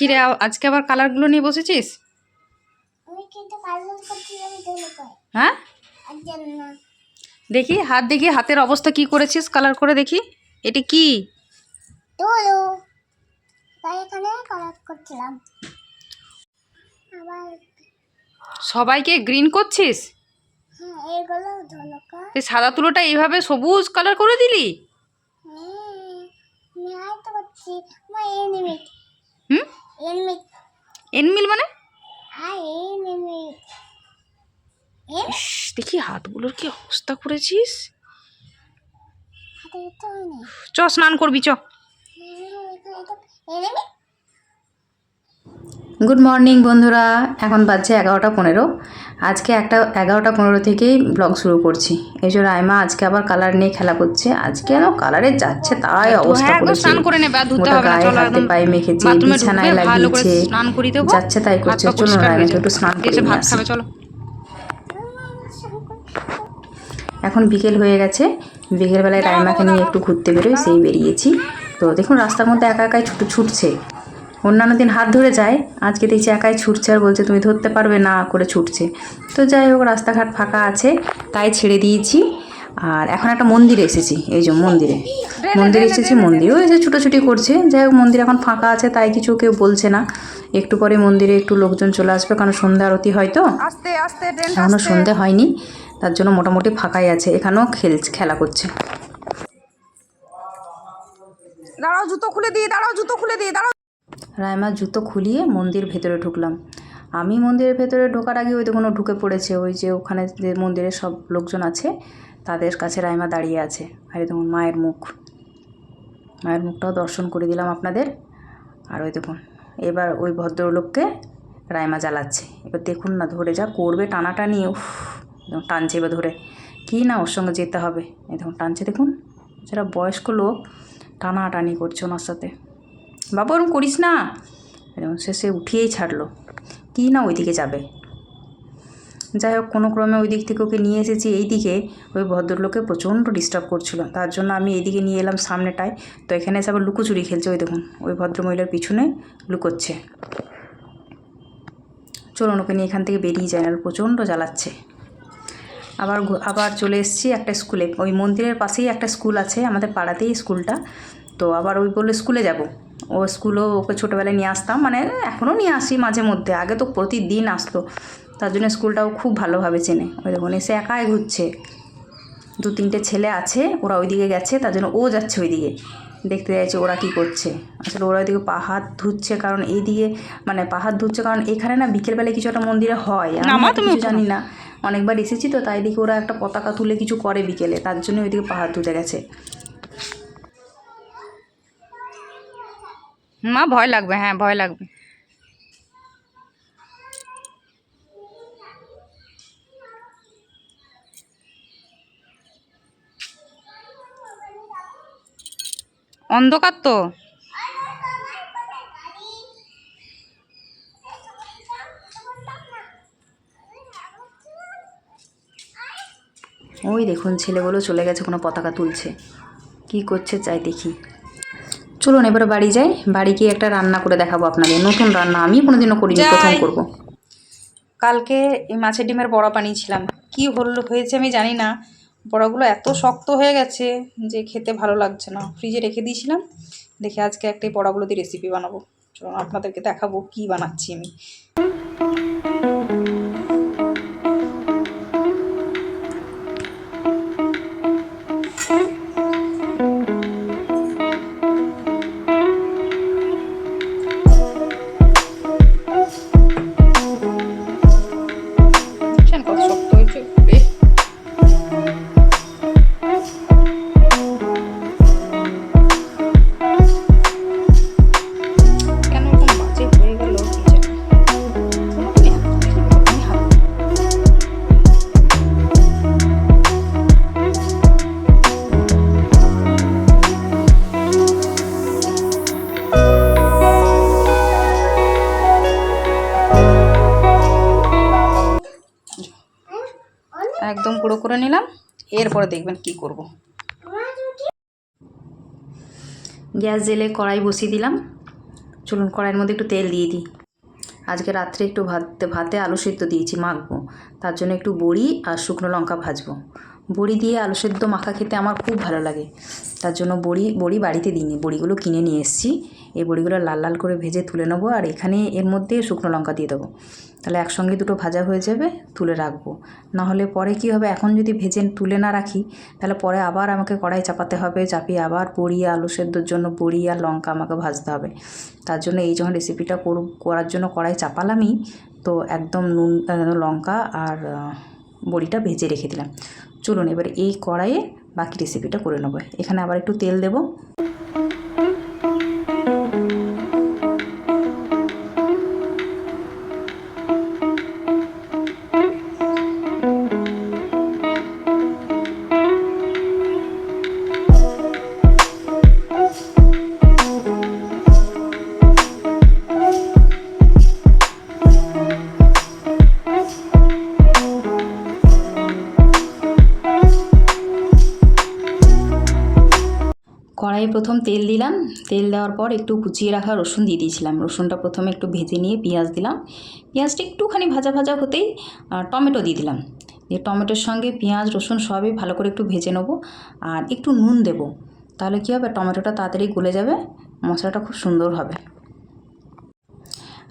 কিরে আজকে আবার কালারগুলো নিয়ে বসেছিস? হ্যাঁ? দেখি হাত দেখি হাতের অবস্থা কি করেছিস কালার করে দেখি। এটি কি? সবাইকে গ্রিন করছিস? হ্যাঁ তুই সাদা তুলোটা এইভাবে সবুজ কালার করে দিলি হ্যাঁ আমি হয়তো করছি আমার এনিমিট হুম এনিমিট এনমিল মানে? এন দেখি হাতগুলোর কি অবস্থা করেছিস? চ স্নান করবি চ। এনিমিট গুড মর্নিং বন্ধুরা। এখন বাজছে এগারোটা পনেরো। আজকে একটা এগারোটা পনেরো থেকেই ব্লগ শুরু করছি। এই যে রাইমা আজকে আবার কালার নিয়ে খেলা করছে। আজকে যেন কালারে যাচ্ছে তাই অবস্থা হ্যাঁ, করেছে। গায়ে হাতে পায়ে মেখেছে বিছানায় লাগিয়েছে। যাচ্ছে তাই করছে যাবে। একটু স্নান করে চলো। এখন বিকেল হয়ে গেছে। বিকেলবেলায় রাইমাকে নিয়ে একটু ঘুরতে বেরোই সেই বেরিয়েছি। তো দেখুন রাস্তার মধ্যে একা একাই ছুটে ছুটছে। অন্যান্য দিন হাত ধরে যায় আজকে দেখছি একাই ছুটছে আর বলছে তুমি ধরতে পারবে না করে ছুটছে। তো যাই হোক রাস্তাঘাট ফাঁকা আছে তাই ছেড়ে দিয়েছি। আর এখন একটা মন্দিরে এসেছি এই যে মন্দিরে। মন্দিরে এসেছি মন্দিরেও এসে ছুটোছুটি করছে। যাই হোক মন্দির এখন ফাঁকা আছে তাই কিছু কেউ বলছে না। একটু পরে মন্দিরে একটু লোকজন চলে আসবে কারণ সন্ধ্যা আরতি হয় তো। আস্তে আস্তে ট্রেন এখনও সন্ধে হয়নি তার জন্য মোটামুটি ফাঁকাই আছে এখানেও খেল খেলা করছে। দাঁড়াও জুতো খুলে দিই দাঁড়াও জুতো খুলে দিই দাঁড়াও। রায়মা জুতো খুলিয়ে মন্দির ভেতরে ঢুকলাম। আমি মন্দিরের ভেতরে ঢোকার আগে ওই দেখুন ও ঢুকে পড়েছে, ওই যে ওখানে যে মন্দিরের সব লোকজন আছে, তাদের কাছে রায়মা দাঁড়িয়ে আছে। আর দেখুন, মায়ের মুখ। মায়ের মুখটাও দর্শন করে দিলাম আপনাদের। আর ওই দেখুন, এবার ওই ভদ্রলোককে রায়মা জ্বালাচ্ছে। এবার দেখুন না, ধরে যা করবে টানাটানি, উফ টানছে এবার ধরে। কী না ওর সঙ্গে যেতে হবে? এই দেখুন, টানছে দেখুন, যারা বয়স্ক লোক টানাটানি করছে ওনার সাথে। বাবা ওরম করিস না। এরকম শেষে উঠিয়েই ছাড়লো। কি না ওইদিকে যাবে। যাই হোক, কোনো ক্রমে ওই দিক থেকে ওকে নিয়ে এসেছি। এই দিকে ওই ভদ্রলোকে প্রচণ্ড ডিস্টার্ব করছিল। তার জন্য আমি এইদিকে নিয়ে এলাম সামনেটায়। তো এখানে এসে আবার লুকোচুরি খেলছে। ওই দেখুন, ওই ভদ্রমহিলার পিছনে লুকোচ্ছে। চলুন, ওকে নিয়ে এখান থেকে বেরিয়ে যায় না প্রচণ্ড জ্বালাচ্ছে। আবার আবার চলে এসেছি একটা স্কুলে। ওই মন্দিরের পাশেই একটা স্কুল আছে, আমাদের পাড়াতেই স্কুলটা। তো আবার ওই বলল স্কুলে যাব। ও স্কুলও ওকে ছোটোবেলায় নিয়ে আসতাম। মানে এখনও নিয়ে আসি মাঝে মধ্যে আগে তো প্রতিদিন আসতো। তার জন্য স্কুলটাও খুব ভালোভাবে চেনে। ওই দেখুন এসে একাই ঘুরছে। দু তিনটে ছেলে আছে ওরা ওইদিকে গেছে তার জন্য ও যাচ্ছে ওইদিকে। দেখতে যাচ্ছে ওরা কি করছে। আসলে ওরা ওইদিকে পাহাড় ধুচ্ছে কারণ এইদিকে মানে পাহাড় ধুচ্ছে কারণ এখানে না বিকেলবেলায় কিছু একটা মন্দিরে হয়। আমি নামা হয়তো তুমি কিছু জানি না। অনেকবার এসেছি তো তাই দিকে ওরা একটা পতাকা তুলে কিছু করে বিকেলে। তার জন্য ওইদিকে পাহাড় ধুতে গেছে। মা, ভয় লাগবে হ্যাঁ ভয় লাগবে। অন্ধকার তো। ওই দেখুন, ছেলেগুলো চলে গেছে, কোনো পতাকা তুলছে। কি করছে চাই দেখি। চলুন এবারে বাড়ি যাই। বাড়ি গিয়ে একটা রান্না করে দেখাবো আপনাদের। নতুন রান্না আমি কোনোদিনও করিনি। প্রথম করব। কালকে এই মাছের ডিমের বড়া বানিয়েছিলাম। কি হলো হয়েছে আমি জানি না। বড়াগুলো এত শক্ত হয়ে গেছে যে খেতে ভালো লাগছে না। ফ্রিজে রেখে দিয়েছিলাম। দেখে আজকে একটা এই বড়াগুলো দিয়ে রেসিপি বানাবো। চলুন আপনাদেরকে দেখাবো কি বানাচ্ছি আমি। একদম গুঁড়ো করে নিলাম, এরপরে দেখবেন কি করব। গ্যাস জেলে কড়াই বসিয়ে দিলাম। চলুন কড়াইয়ের মধ্যে একটু তেল দিয়ে দিই। আজকে রাত্রে একটু ভাতে ভাতে আলু সেদ্ধ দিয়েছি মাখবো। তার জন্য একটু বড়ি আর শুকনো লঙ্কা ভাজবো। বড়ি দিয়ে আলু সেদ্ধ মাখা খেতে আমার খুব ভালো লাগে। তার জন্য বড়ি বড়ি বাড়িতে দিইনি। বড়িগুলো কিনে নিয়ে এসেছি। এই বড়িগুলো লাল লাল করে ভেজে তুলে নেব আর এখানে এর মধ্যে শুকনো লঙ্কা দিয়ে দেবো। তাহলে একসঙ্গে দুটো ভাজা হয়ে যাবে, তুলে রাখব। না হলে পরে কী হবে? এখন যদি ভেজে তুলে না রাখি, তাহলে পরে আবার আমাকে কড়াই চাপাতে হবে, চাপিয়ে আবার বড়ি, আলু সেদ্ধর জন্য বড়ি আর লঙ্কা আমাকে ভাজতে হবে। তার জন্য এই যখন রেসিপিটা করার জন্য কড়াই চাপালামই, তো একদম নুন লঙ্কা আর বড়িটা ভেজে রেখে দিলাম। চলুন এবার এই কড়াইয়ে বাকি রেসিপিটা করে নেব। এখানে আবার একটু তেল দেবো। কড়াইয়ে প্রথম তেল দিলাম। তেল দেওয়ার পর একটু কুচিয়ে রাখা রসুন দিয়ে দিয়েছিলাম। রসুনটা প্রথমে একটু ভেজে নিয়ে পেঁয়াজ দিলাম। পেঁয়াজটা একটুখানি ভাজা ভাজা হতেই টমেটো দিয়ে দিলাম। দিয়ে টমেটোর সঙ্গে পেঁয়াজ, রসুন সবই ভালো করে একটু ভেজে নেব আর একটু নুন দেবো। তাহলে কী হবে? টমেটোটা তাড়াতাড়ি গলে যাবে। মশলাটা খুব সুন্দর হবে।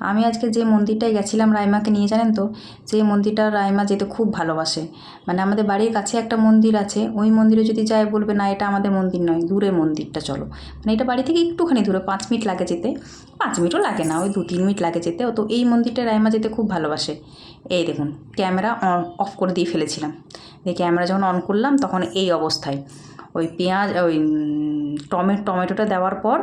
আমি আজকে যে মন্দিরটায় গেছিলাম রাইমাকে নিয়ে, জানেন তো? সেই মন্দিরটা রাইমা যেতে খুব ভালোবাসে। মানে আমাদের বাড়ির কাছে একটা মন্দির আছে, ওই মন্দিরে যদি যায় বলবে, না, এটা আমাদের মন্দির নয় দূরে মন্দিরটা, চলো। মানে এটা বাড়ি থেকে একটুখানি দূরে, পাঁচ মিনিট লাগে যেতে। পাঁচ মিনিটও লাগে না, ওই দু তিন মিনিট লাগে যেতে। তো এই মন্দিরটা রাইমা যেতে খুব ভালোবাসে। এই দেখুন, ক্যামেরা অফ করে দিয়ে ফেলেছিলাম। এই ক্যামেরা যখন অন করলাম, তখন এই অবস্থায়। ওই পেঁয়াজ, ওই টমে, টমেটোটা দেওয়ার পর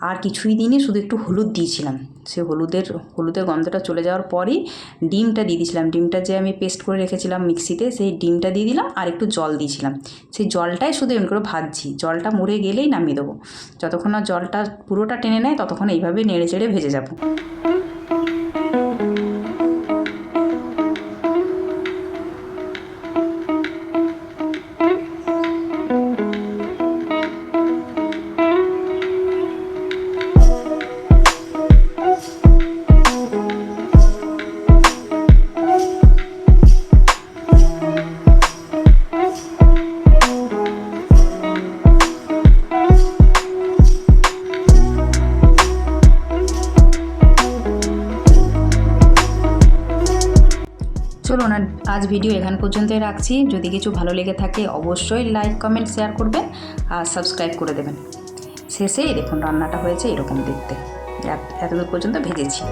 আর কিছুই দিনই শুধু একটু হলুদ দিয়েছিলাম। সে হলুদের হলুদের গন্ধটা চলে যাওয়ার পরই ডিমটা দিয়ে দিয়েছিলাম। ডিমটা যে আমি পেস্ট করে রেখেছিলাম মিক্সিতে, সেই ডিমটা দিয়ে দিলাম আর একটু জল দিয়েছিলাম। সেই জলটাই শুধু এমন করে ভাজছি। জলটা মরে গেলেই নামিয়ে দেবো। যতক্ষণ না জলটা পুরোটা টেনে নেয়, ততক্ষণ এইভাবে নেড়ে চেড়ে ভেজে যাব। চলুন আজ ভিডিও এখান পর্যন্তই রাখছি। যদি কিছু ভালো লেগে থাকে, অবশ্যই লাইক, কমেন্ট, শেয়ার করবেন আর সাবস্ক্রাইব করে দেবেন। শেষেই দেখুন, রান্নাটা হয়েছে এরকম দেখতে। এত- এতদূর পর্যন্ত ভেজেছি।